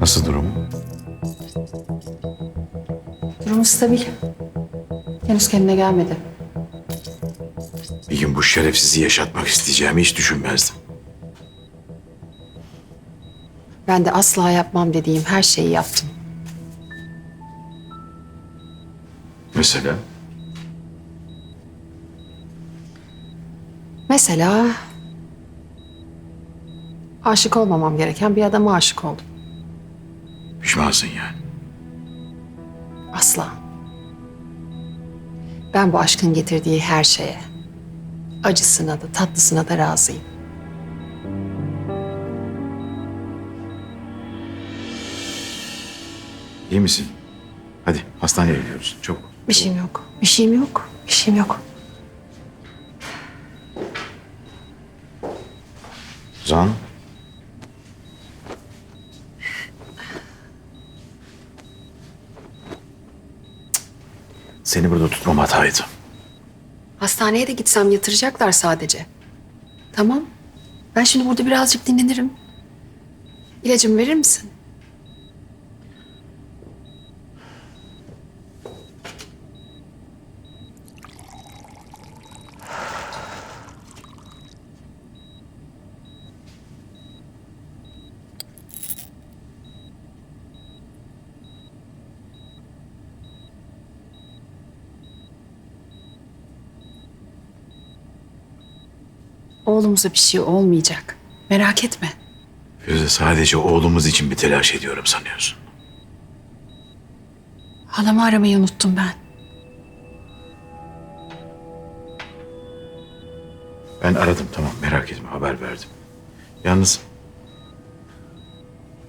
Nasıl durumu? Durumu stabil. Henüz kendine gelmedi. Bir gün bu şerefsizi yaşatmak isteyeceğimi hiç düşünmezdim. Ben de asla yapmam dediğim her şeyi yaptım. Mesela? Mesela aşık olmamam gereken bir adama aşık oldum. Pişmansın yani. Asla. Ben bu aşkın getirdiği her şeye, acısına da tatlısına da razıyım. İyi misin? Hadi hastaneye gidiyoruz. Çok. Bir şeyim yok. Bir şeyim yok. Bir şeyim yok. Zan. Seni burada tutmam hataydı. Hastaneye de gitsem yatıracaklar sadece. Tamam. Ben şimdi burada birazcık dinlenirim. İlacımı verir misin? Oğlumuza bir şey olmayacak. Merak etme. Firuze sadece oğlumuz için bir telaş ediyorum sanıyorsun. Halamı aramayı unuttum ben. Ben aradım tamam merak etme haber verdim. Yalnız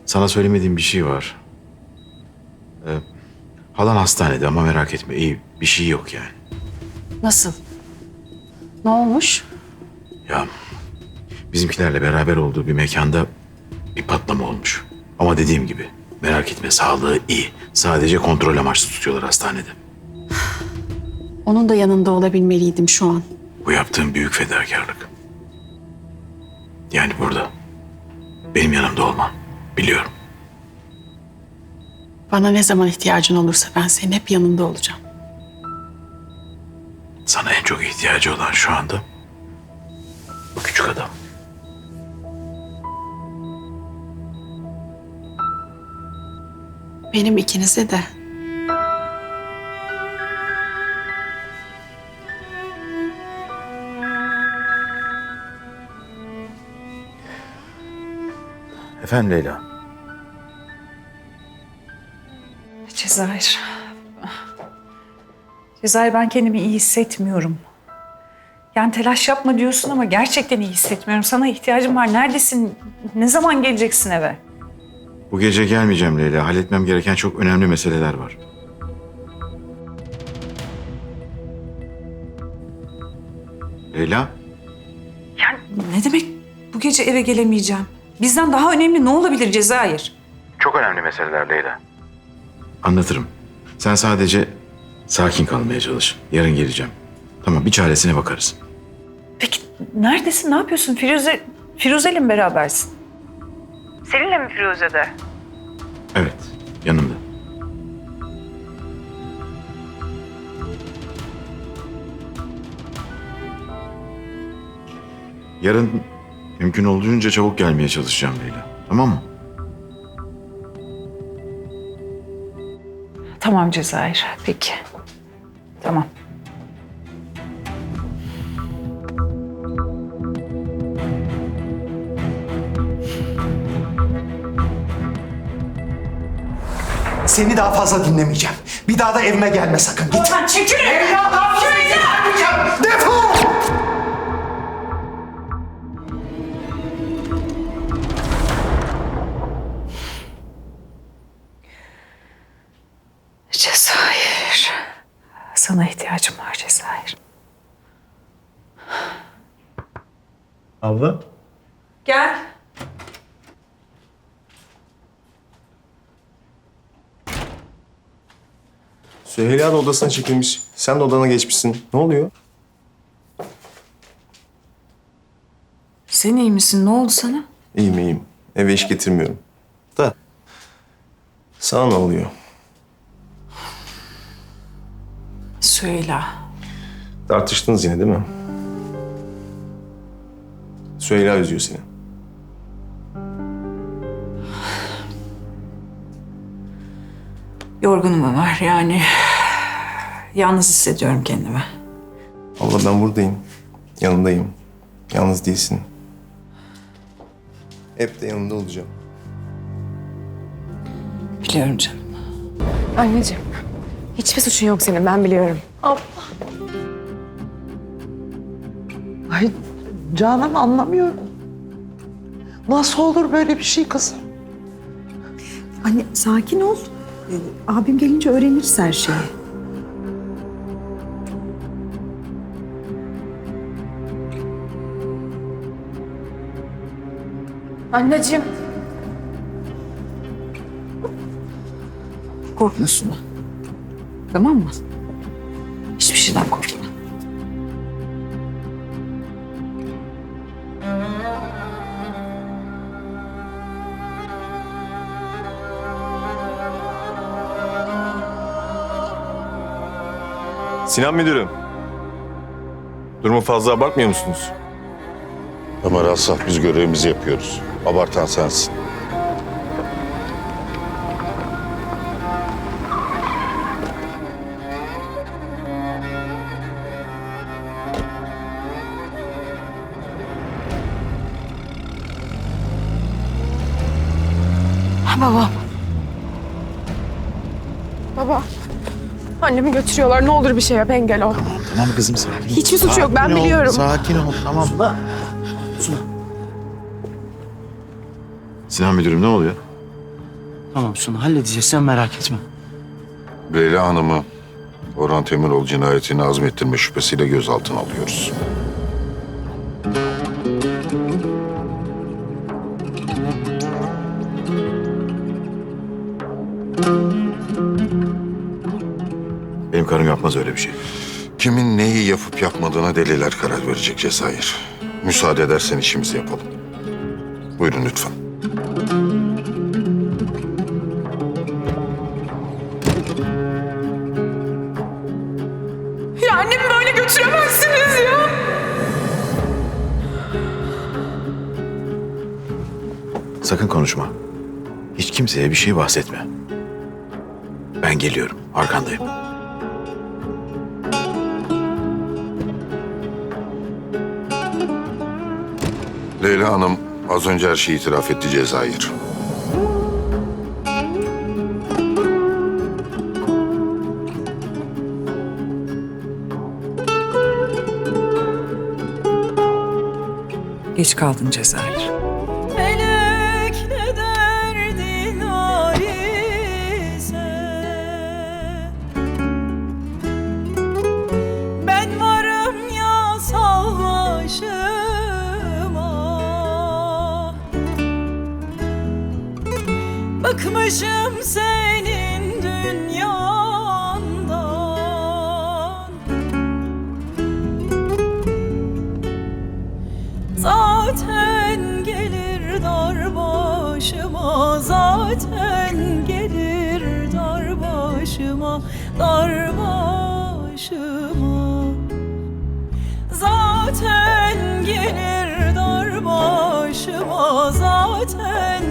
sana söylemediğim bir şey var. Ee, halan hastanede ama merak etme iyi bir şey yok yani. Nasıl? Ne olmuş? Ya bizimkilerle beraber olduğu bir mekanda bir patlama olmuş. Ama dediğim gibi merak etme sağlığı iyi. Sadece kontrol amaçlı tutuyorlar hastanede. Onun da yanında olabilmeliydim şu an. Bu yaptığım büyük fedakarlık. Yani burada. Benim yanımda olman. Biliyorum. Bana ne zaman ihtiyacın olursa ben senin hep yanında olacağım. Sana en çok ihtiyacı olan şu anda bu küçük adam. Benim ikinize de. Efendim Leyla. Cezayir. Cezayir ben kendimi iyi hissetmiyorum. Yani telaş yapma diyorsun ama gerçekten iyi hissetmiyorum. Sana ihtiyacım var. Neredesin? Ne zaman geleceksin eve? Bu gece gelmeyeceğim Leyla. Halletmem gereken çok önemli meseleler var. Leyla. Yani ne demek bu gece eve gelemeyeceğim? Bizden daha önemli ne olabilir Cezayir? Çok önemli meseleler Leyla. Anlatırım. Sen sadece sakin kalmaya çalış. Yarın geleceğim. Tamam bir çaresine bakarız. Peki neredesin? Ne yapıyorsun? Firuze, Firuze'yle mi berabersin? Seninle mi Firuze'de? Evet yanımda. Yarın mümkün olduğunca çabuk gelmeye çalışacağım Leyla. Tamam mı? Tamam Cezayir. Peki. Tamam. Seni daha fazla dinlemeyeceğim. Bir daha da evime gelme sakın. Git. Sen çekil! Defol! Cezayir. Sana ihtiyacım var Cezayir. Abla? Gel. Süheyla da odasına çekilmiş. Sen de odana geçmişsin. Ne oluyor? Sen iyi misin? Ne oldu sana? İyiyim iyiyim. Eve iş getirmiyorum. Da. Sana ne oluyor? Süheyla. Tartıştınız yine değil mi? Süheyla üzüyor seni. Yorgunum Ömer yani. Yalnız hissediyorum kendimi. Abla ben buradayım. Yanındayım. Yalnız değilsin. Hep de yanında olacağım. Biliyorum canım. Anneciğim, hiçbir suçun yok senin ben biliyorum. Ay Canan anlamıyorum. Nasıl olur böyle bir şey kızım? Anne sakin ol. Ee, abim gelince öğreniriz her şeyi. Anneciğim. Korkma Suna. Tamam mı? Hiçbir şeyden korkma. Sinan Müdürüm. Durumu fazla abartmıyor musunuz? Ömer Asaf biz görevimizi yapıyoruz. Abartan sensin. Babam. Baba. Annemi götürüyorlar. Ne olur bir şey yap engel ol. Tamam kızım sakin ol. Hiçbir suçu yok, ben Sakin ol, biliyorum. Sakin ol tamam. Sinan müdürüm ne oluyor? Tamam Suna halledeceğiz sen merak etme. Leyla Hanım'ı Orhan Temiroğlu cinayetini azmettirme şüphesiyle gözaltına alıyoruz. Karım yapmaz öyle bir şey. Kimin neyi yapıp yapmadığına deliler karar verecek Cezayir. Müsaade edersen işimizi yapalım. Buyurun lütfen. Ya annemi böyle götüremezsiniz ya. Sakın konuşma. Hiç kimseye bir şey bahsetme. Ben geliyorum. Arkandayım. Leyla Hanım az önce her şeyi itiraf etti Cezayir. Geç kaldın Cezayir. Bıkmışım senin dünyandan. Zaten gelir dar başıma Zaten gelir dar başıma Dar başıma. Zaten gelir dar başıma Zaten